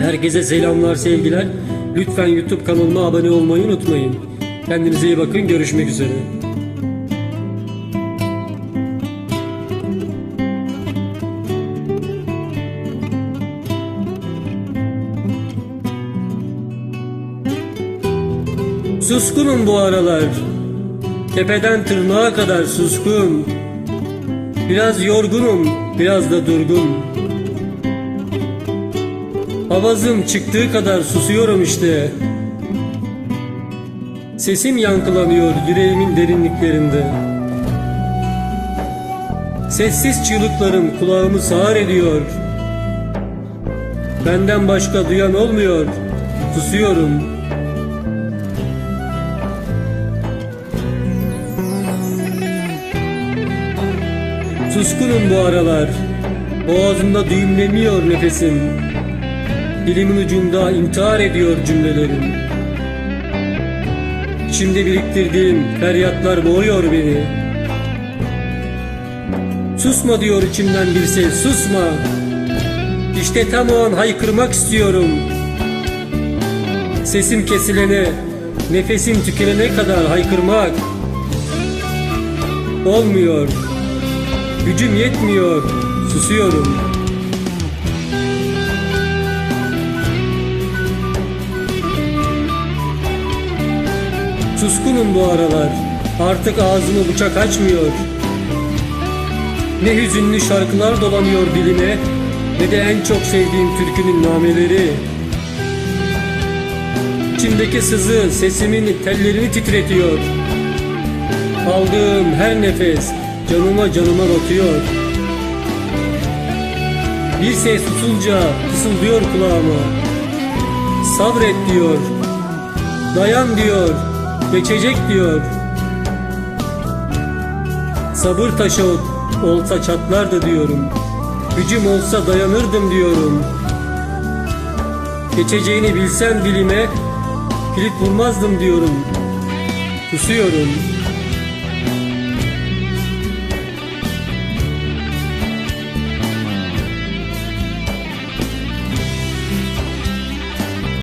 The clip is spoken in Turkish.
Herkese selamlar sevgiler. Lütfen YouTube kanalıma abone olmayı unutmayın. Kendinize iyi bakın görüşmek üzere. Suskunum bu aralar. Tepeden tırnağa kadar suskun. Biraz yorgunum, biraz da durgun. Avazım çıktığı kadar susuyorum işte. Sesim yankılanıyor yüreğimin derinliklerinde. Sessiz çığlıklarım kulağımı sağır ediyor. Benden başka duyan olmuyor. Susuyorum. Suskunum bu aralar. Boğazımda düğümleniyor nefesim. Dilimin ucunda intihar ediyor cümlelerim. Şimdi biriktirdiğim feryatlar boğuyor beni. Susma diyor içimden bir ses, susma. İşte tam o an haykırmak istiyorum. Sesim kesilene, nefesim tükenene kadar haykırmak. Olmuyor. Gücüm yetmiyor. Susuyorum. Suskunum bu aralar. Artık ağzımı bıçak açmıyor. Ne hüzünlü şarkılar dolanıyor dilime ne de en çok sevdiğim türkünün nameleri. İçimdeki sızı sesimin tellerini titretiyor. Aldığım her nefes canıma canıma batıyor. Bir ses usulca fısıldıyor kulağıma. Sabret diyor. Dayan diyor. Geçecek diyor. Sabır taşı ol- olsa çatlardı diyorum. Gücüm olsa dayanırdım diyorum. Geçeceğini bilsem dilime kilit vurmazdım diyorum. Kusuyorum.